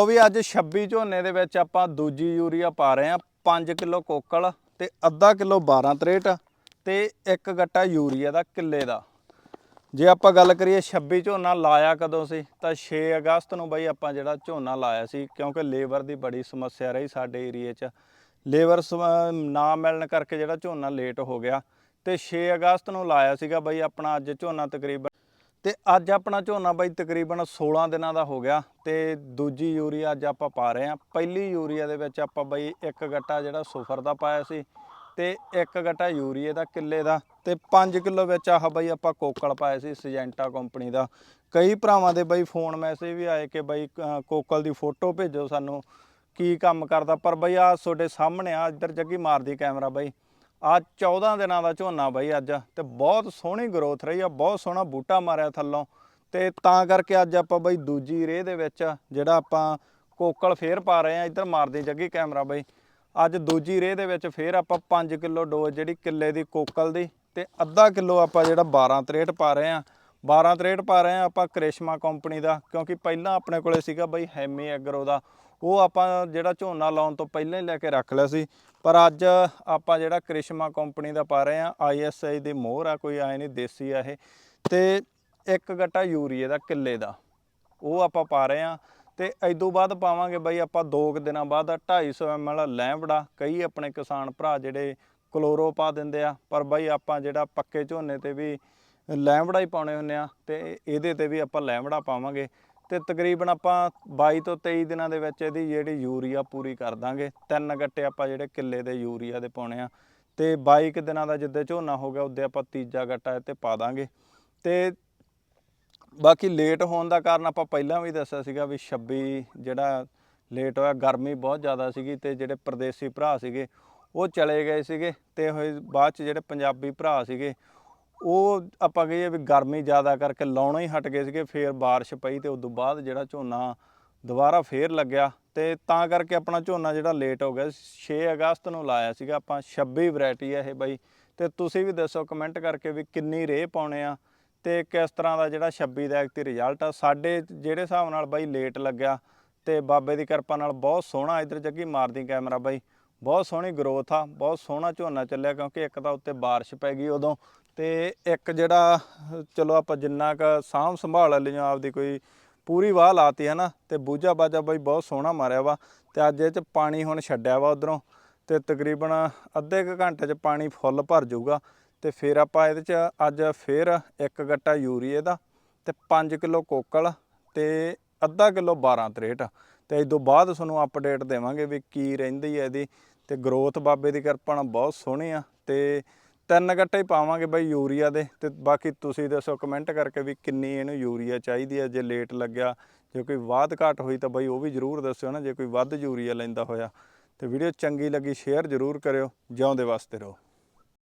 ਉਹ ਵੀ ਅੱਜ 26 ਝੋਨੇ ਦੇ ਵਿੱਚ ਆਪਾਂ ਦੂਜੀ ਯੂਰੀਆ ਪਾ ਰਹੇ ਆ 5 ਕਿਲੋ ਕੋਕਲ ਤੇ ਅੱਧਾ ਕਿਲੋ 12 ਤਰੇਟ ਤੇ ਇੱਕ ਗੱਟਾ ਯੂਰੀਆ ਦਾ ਕਿੱਲੇ ਦਾ। ਜੇ ਆਪਾਂ ਗੱਲ ਕਰੀਏ 26 ਝੋਨਾ ਲਾਇਆ ਕਦੋਂ ਸੀ, ਤਾਂ 6 ਅਗਸਤ ਨੂੰ ਬਈ ਆਪਾਂ ਜਿਹੜਾ ਝੋਨਾ ਲਾਇਆ ਸੀ, ਕਿਉਂਕਿ ਲੇਬਰ ਦੀ ਬੜੀ ਸਮੱਸਿਆ ਰਹੀ ਸਾਡੇ ਏਰੀਏ 'ਚ। ਲੇਬਰ ਨਾ ਮਿਲਣ ਕਰਕੇ ਜਿਹੜਾ ਝੋਨਾ ਲੇਟ ਹੋ ਗਿਆ ਤੇ 6 ਅਗਸਤ ਨੂੰ ਲਾਇਆ ਸੀਗਾ ਬਈ ਆਪਣਾ ਅੱਜ ਝੋਨਾ ਤਕਰੀਬਨ ਤੇ ਅੱਜ ਆਪਣਾ ਝੋਨਾ ਬਾਈ ਤਕਰੀਬਨ 16 ਦਿਨਾਂ ਦਾ ਹੋ ਗਿਆ ਤੇ ਦੂਜੀ ਯੂਰੀਆ ਅੱਜ ਆਪਾਂ ਪਾ ਰਹੇ ਆ ਪਹਿਲੀ ਯੂਰੀਆ ਦੇ ਵਿੱਚ ਆਪਾਂ ਬਈ ਇੱਕ ਗੱਟਾ ਜਿਹੜਾ ਸੁਫਰ ਦਾ ਪਾਇਆ ਸੀ ਤੇ ਇੱਕ ਗੱਟਾ ਯੂਰੀਏ ਦਾ ਕਿੱਲੇ ਦਾ ਤੇ 5 ਕਿਲੋ ਵਿੱਚ ਆਹ ਬਈ ਆਪਾਂ ਕੋਕਲ ਪਾਇਆ ਸੀ ਸਜੈਂਟਾ ਕੰਪਨੀ ਦਾ। ਕਈ ਭਰਾਵਾਂ ਦੇ ਬਈ ਫੋਨ ਮੈਸੇਜ ਵੀ ਆਏ ਕਿ ਬਈ ਕੋਕਲ ਦੀ ਫੋਟੋ ਭੇਜੋ ਸਾਨੂੰ, ਕੀ ਕੰਮ ਕਰਦਾ। ਪਰ ਬਈ ਆ ਤੁਹਾਡੇ ਸਾਹਮਣੇ ਆ, ਇੱਧਰ ਜੱਗੀ ਮਾਰਦੀ ਕੈਮਰਾ ਬਾਈ। ਆ 14 ਦਿਨਾਂ ਦਾ ਝੋਨਾ ਬਈ ਅੱਜ ਤੇ ਬਹੁਤ ਸੋਹਣੀ ਗਰੋਥ ਰਹੀ ਆ, ਬਹੁਤ ਸੋਹਣਾ ਬੂਟਾ ਮਾਰਿਆ ਥੱਲੋਂ ਤੇ ਤਾਂ ਕਰਕੇ ਅੱਜ ਆਪਾਂ ਬਈ ਦੂਜੀ ਰੇਹ ਦੇ ਵਿੱਚ ਜਿਹੜਾ ਆਪਾਂ ਕੋਕਲ ਫੇਰ ਪਾ ਰਹੇ ਆ, ਇੱਧਰ ਮਾਰਦੀ ਜੱਗੀ ਕੈਮਰਾ ਬਈ। ਅੱਜ ਦੂਜੀ ਰੇਹ ਦੇ ਵਿੱਚ ਫੇਰ ਆਪਾਂ 5 ਕਿਲੋ ਡੋਜ਼ ਜਿਹੜੀ ਕਿੱਲੇ ਦੀ ਕੋਕਲ ਦੀ ਤੇ ਅੱਧਾ ਕਿਲੋ ਆਪਾਂ ਜਿਹੜਾ 12 ਤਰੇਟ ਪਾ ਰਹੇ ਆ। 12 ਤਰੇਟ ਪਾ ਰਹੇ ਆ ਆਪਾਂ ਕ੍ਰਿਸ਼ਮਾ ਕੰਪਨੀ ਦਾ, ਕਿਉਂਕਿ ਪਹਿਲਾਂ ਆਪਣੇ ਕੋਲੇ ਸੀਗਾ ਬਈ ਹੈਮੀ ਐਗਰੋ ਦਾ ਉਹ ਆਪਾਂ ਜਿਹੜਾ ਝੋਨਾ ਲਾਉਣ ਤੋਂ ਪਹਿਲਾਂ ਹੀ ਲੈ ਕੇ ਰੱਖ ਲਿਆ ਸੀ। ਪਰ ਅੱਜ ਆਪਾਂ ਜਿਹੜਾ ਕ੍ਰਿਸ਼ਮਾ ਕੰਪਨੀ ਦਾ ਪਾ ਰਹੇ ਆ ਆਈਐਸਆਈ ਦੀ ਮੋਹਰ ਆ, ਕੋਈ ਆਏ ਨਹੀਂ ਦੇਸੀ ਆ ਇਹ। ਤੇ ਇੱਕ ਗੱਟਾ ਯੂਰੀਏ ਦਾ ਕਿੱਲੇ ਦਾ, ਉਹ ਆਪਾਂ ਪਾ ਰਹੇ ਆ ਤੇ ਇਦੋਂ ਬਾਅਦ ਪਾਵਾਂਗੇ ਬਈ ਆਪਾਂ 2 ਦਿਨਾਂ ਬਾਅਦ 250 ml ਲੈਂਬੜਾ ਕਈ ਆਪਣੇ ਕਿਸਾਨ ਭਰਾ ਜਿਹੜੇ ਕਲੋਰੋ ਪਾ ਦਿੰਦੇ ਆ। ਪਰ ਬਈ ਆਪਾਂ ਜਿਹੜਾ ਪੱਕੇ ਝੋਨੇ ਤੇ ਵੀ ਲੈਂਬੜਾ ਹੀ ਪਾਉਣੇ ਹੁੰਦੇ ਆ, ਤੇ ਇਹਦੇ ਤੇ ਵੀ ਆਪਾਂ ਲੈਂਬੜਾ ਪਾਵਾਂਗੇ। ਤੇ ਤਕਰੀਬਨ ਆਪਾਂ 22 ਤੋਂ 23 ਦਿਨਾਂ ਦੇ ਵਿੱਚ ਇਹਦੀ ਜਿਹੜੀ ਯੂਰੀਆ ਪੂਰੀ ਕਰ ਦਾਂਗੇ। ਤਿੰਨ ਗੱਟੇ ਆਪਾਂ ਜਿਹੜੇ ਕਿੱਲੇ ਦੇ ਯੂਰੀਆ ਦੇ ਪਾਉਣੇ ਆ। ਤੇ 22 ਕੁ ਦਿਨਾਂ ਦਾ ਜਿੱਦੇ ਝੋਨਾ ਹੋ ਗਿਆ, ਉਹਦੇ ਆਪਾਂ ਤੀਜਾ ਗੱਟਾ ਇਹ ਤੇ ਪਾ ਦਾਂਗੇ। ਤੇ ਬਾਕੀ ਲੇਟ ਹੋਣ ਦਾ ਕਾਰਨ ਆਪਾਂ ਪਹਿਲਾਂ ਵੀ ਦੱਸਿਆ ਸੀਗਾ ਵੀ 26 ਜਿਹੜਾ ਲੇਟ ਹੋਇਆ, ਗਰਮੀ ਬਹੁਤ ਜ਼ਿਆਦਾ ਸੀਗੀ ਤੇ ਜਿਹੜੇ ਪਰਦੇਸੀ ਭਰਾ ਸੀਗੇ, ਉਹ ਚਲੇ ਗਏ ਸੀਗੇ ਤੇ ਹੋਏ ਬਾਅਦ ਚ ਜਿਹੜੇ ਪੰਜਾਬੀ ਭਰਾ ਸੀਗੇ ਉਹ ਆਪਾਂ ਕਹੀਏ ਵੀ ਗਰਮੀ ਜ਼ਿਆਦਾ ਕਰਕੇ ਲਾਉਣਾ ਹੀ ਹਟ ਗਏ ਸੀਗੇ, ਫੇਰ ਬਾਰਿਸ਼ ਪਈ ਤੇ ਉਸ ਤੋਂ ਬਾਅਦ ਜਿਹੜਾ ਝੋਨਾ ਦੁਬਾਰਾ ਫੇਰ ਲੱਗਿਆ ਤੇ ਤਾਂ ਕਰਕੇ ਆਪਣਾ ਝੋਨਾ ਜਿਹੜਾ ਲੇਟ ਹੋ ਗਿਆ 6 ਅਗਸਤ ਨੂੰ ਲਾਇਆ ਸੀਗਾ ਆਪਾਂ 26 ਵੈਰਾਈਟੀ ਹੈ ਇਹ ਬਾਈ। ਤੇ ਤੁਸੀਂ ਵੀ ਦੱਸੋ ਕਮੈਂਟ ਕਰਕੇ ਵੀ ਕਿੰਨੀ ਰੇਹ ਪਾਉਣੇ ਆ ਤੇ ਕਿਸ ਤਰ੍ਹਾਂ ਦਾ ਜਿਹੜਾ 26 ਦਾ ਐਕਤੀ ਰਿਜ਼ਲਟ ਆ। ਸਾਡੇ ਜਿਹੜੇ ਹਿਸਾਬ ਨਾਲ ਬਾਈ ਲੇਟ ਲੱਗਿਆ ਤੇ ਬਾਬੇ ਦੀ ਕਿਰਪਾ ਨਾਲ ਬਹੁਤ ਸੋਹਣਾ ਇਧਰ ਜੱਗੀ ਮਾਰਦੀ ਕੈਮਰਾ ਬਾਈ। ਬਹੁਤ ਸੋਹਣੀ ਗਰੋਥ ਆ, ਬਹੁਤ ਸੋਹਣਾ ਝੋਨਾ ਚੱਲਿਆ ਕਿਉਂਕਿ ਇੱਕ ਤਾਂ ਉੱਤੇ ਬਾਰਿਸ਼ ਪੈ ਗਈ ਉਦੋਂ ਤੇ ਇੱਕ ਜਿਹੜਾ, ਚਲੋ ਆਪਾਂ ਜਿੰਨਾ ਕ ਸਾਂਭ ਸੰਭਾਲ ਲਈਆਂ ਆਪਦੀ ਕੋਈ ਪੂਰੀ ਵਾਹ ਲਾਤੀ ਹੈ ਨਾ ਤੇ ਬੂਝਾ ਬਾਜਾ ਬਾਈ ਬਹੁਤ ਸੋਹਣਾ ਮਾਰਿਆ ਵਾ ਤੇ ਅੱਜ ਇਹ ਚ ਪਾਣੀ ਹੁਣ ਛੱਡਿਆ ਵਾ ਉਧਰੋਂ ਤੇ ਤਕਰੀਬਨ ਅੱਧੇ ਕੁ ਘੰਟੇ ਚ ਪਾਣੀ ਫੁੱਲ ਭਰ ਜਾਊਗਾ ਤੇ ਫਿਰ ਆਪਾਂ ਇਹਦੇ ਚ ਅੱਜ ਫਿਰ ਇੱਕ ਗੱਟਾ ਯੂਰੀਏ ਦਾ ਤੇ 5 ਕਿਲੋ ਕੋਕਲ ਤੇ ਅੱਧਾ ਕਿਲੋ 12 ਤਰੇਟ ਤੇ ਇਸ ਤੋਂ ਬਾਅਦ ਤੁਹਾਨੂੰ ਅਪਡੇਟ ਦੇਵਾਂਗੇ ਵੀ ਕੀ ਰਹਿੰਦੀ ਹੈ ਇਹਦੀ। ਤੇ ਗਰੋਥ ਬਾਬੇ ਦੀ ਕਿਰਪਾ ਨਾਲ ਬਹੁਤ ਸੋਹਣੀ ਆ। ਤੇ ਤਿੰਨ ਗੱਟੇ ਪਾਵਾਂਗੇ ਬਾਈ ਯੂਰੀਆ ਦੇ। ਤੇ ਬਾਕੀ ਤੁਸੀਂ ਦੱਸੋ ਕਮੈਂਟ ਕਰਕੇ ਵੀ ਕਿੰਨੀ ਇਹਨੂੰ ਯੂਰੀਆ ਚਾਹੀਦੀ ਹੈ। ਜੇ ਲੇਟ ਲੱਗਿਆ, ਜੇ ਕੋਈ ਵਾਧ ਘਾਟ ਹੋਈ ਤਾਂ ਬਾਈ ਉਹ ਵੀ ਜਰੂਰ ਦੱਸਿਓ ਨਾ। ਜੇ ਕੋਈ ਵੱਧ ਯੂਰੀਆ ਲੈਂਦਾ ਹੋਇਆ, ਤੇ ਵੀਡੀਓ ਚੰਗੀ ਲੱਗੀ ਸ਼ੇਅਰ ਜਰੂਰ ਕਰਿਓ। ਜਿਉਂਦੇ ਵਾਸਤੇ ਰਹੋ।